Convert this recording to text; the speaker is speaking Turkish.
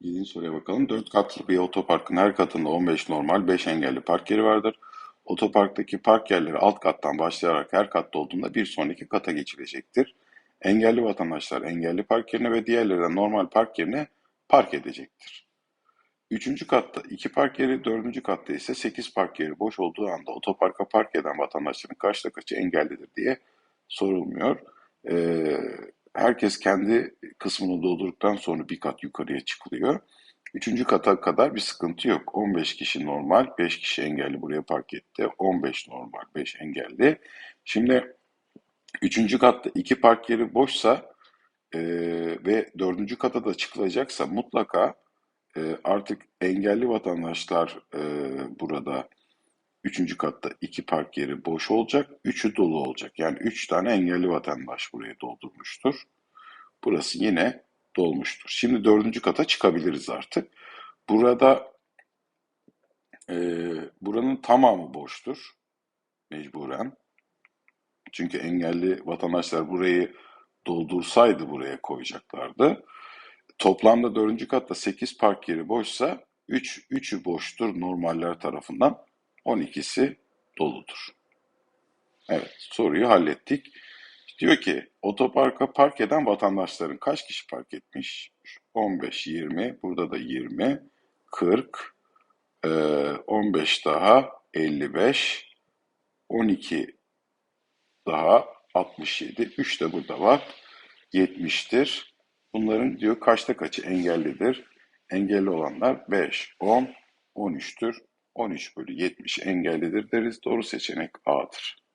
Yedinci soruya bakalım. Dört katlı bir otoparkın her katında 15 normal, 5 engelli park yeri vardır. Otoparktaki park yerleri alt kattan başlayarak her katta olduğunda bir sonraki kata geçilecektir. Engelli vatandaşlar engelli park yerine ve diğerleri normal park yerine park edecektir. Üçüncü katta iki park yeri, dördüncü katta ise sekiz park yeri boş olduğu anda otoparka park eden vatandaşların kaçta kaçı engellidir diye sorulmuyor. Ee, herkes kendi kısmını doldurduktan sonra bir kat yukarıya çıkılıyor. Üçüncü kata kadar bir sıkıntı yok. 15 kişi normal, 5 kişi engelli buraya park etti. 15 normal, 5 engelli. Şimdi üçüncü katta iki park yeri boşsa e, ve dördüncü kata da çıkılacaksa mutlaka e, artık engelli vatandaşlar e, burada üçüncü katta iki park yeri boş olacak, üçü dolu olacak. Yani üç tane engelli vatandaş buraya doldurmuştur. Burası yine dolmuştur. Şimdi dördüncü kata çıkabiliriz artık. Burada e, buranın tamamı boştur mecburen. Çünkü engelli vatandaşlar burayı doldursaydı buraya koyacaklardı. Toplamda dördüncü katta 8 park yeri boşsa 3, 3'ü boştur normaller tarafından. 12'si doludur. Evet soruyu hallettik. Diyor ki otoparka park eden vatandaşların kaç kişi park etmiş? 15, 20, burada da 20, 40, e, 15 daha 55, 12 daha 67, 3 de burada var. 70'tir. Bunların diyor kaçta kaçı engellidir? Engelli olanlar 5, 10, 13'tür. 13 bölü 70 engellidir deriz. Doğru seçenek A'dır.